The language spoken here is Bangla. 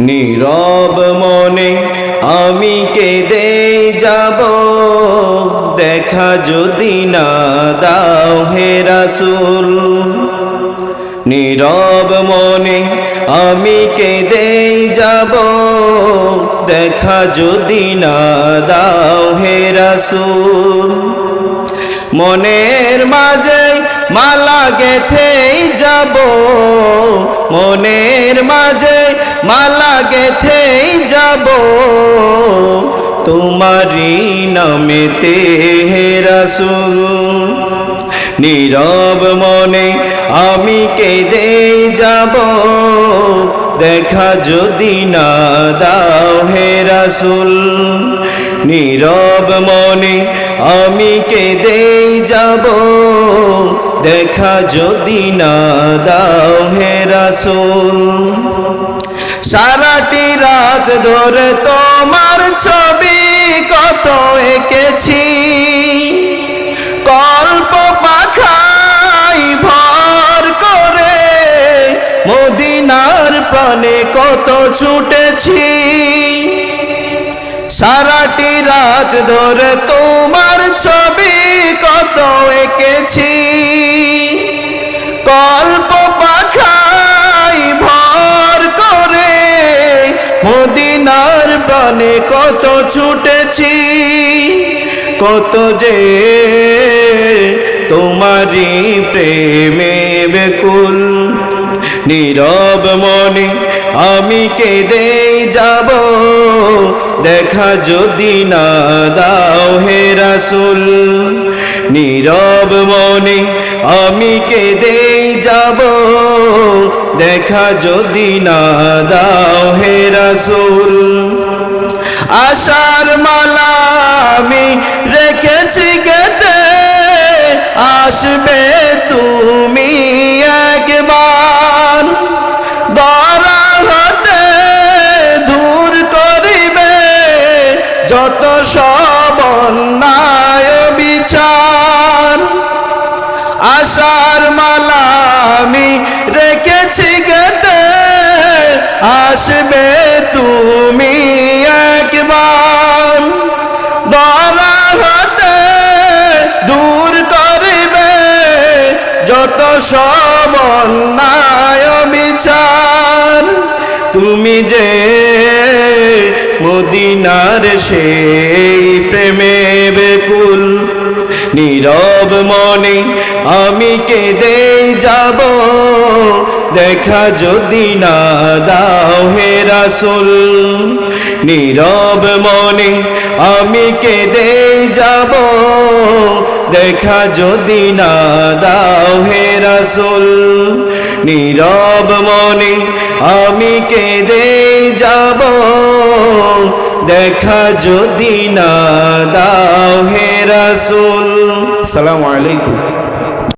নীরব মনে আমি কেঁদে যাব। দেখা যদি না দাও হে রাসূল। নীরব মনে আমি কেঁদে যাব। দেখা যদি না দাও হে রাসূল। মনের মাঝে মালা গেথেই যাব। মনের মাঝে মালা গেথেই যাব। তোমারি নামেতে হে রাসূল। নীরব মনে আমি কেঁদে যাব। দেখা যদি না দাও হে রাসূল। নীরব মনে আমি কেঁদে যাব। দেখা যদি না দাও হে রাসূল। সারাটি রাত ধরে তোমার ছবি কত এঁকেছি। কল্প পাখাই ভর করে মদিনার প্রাণে কত ছুটেছি। সারাটি রাত ধরে তোমার ছবি প্রাণে কত ছুটেছি, কত যে তোমারি প্রেমে বেকুল নীরব মনে আমি কেঁদে যাব, দেখা যদি না দাও হে রাসূল। নীরব মনে আমি কেঁদে যাব, দেখা যদি না দাও হে রাসূল। আশার মালা আমি রেখেছি গেতে আসবে তুমি একবার। গরা হতে দূর করিবে যত সব সব অন্যায় বিচার। তুমি যে মদিনার সেই প্রেমে বেকুল, নীরব মনে আমি কেঁদে যাব। দেখা যদি না দাও হে রাসূল, নীরব মনে আমি কেঁদে যাব। দেখা যদি না দাও হে রাসূল, নীরব মনে আমি কেঁদে যাব। দেখা যদি না দাও হে রাসূল, সালাম আলাইকুম।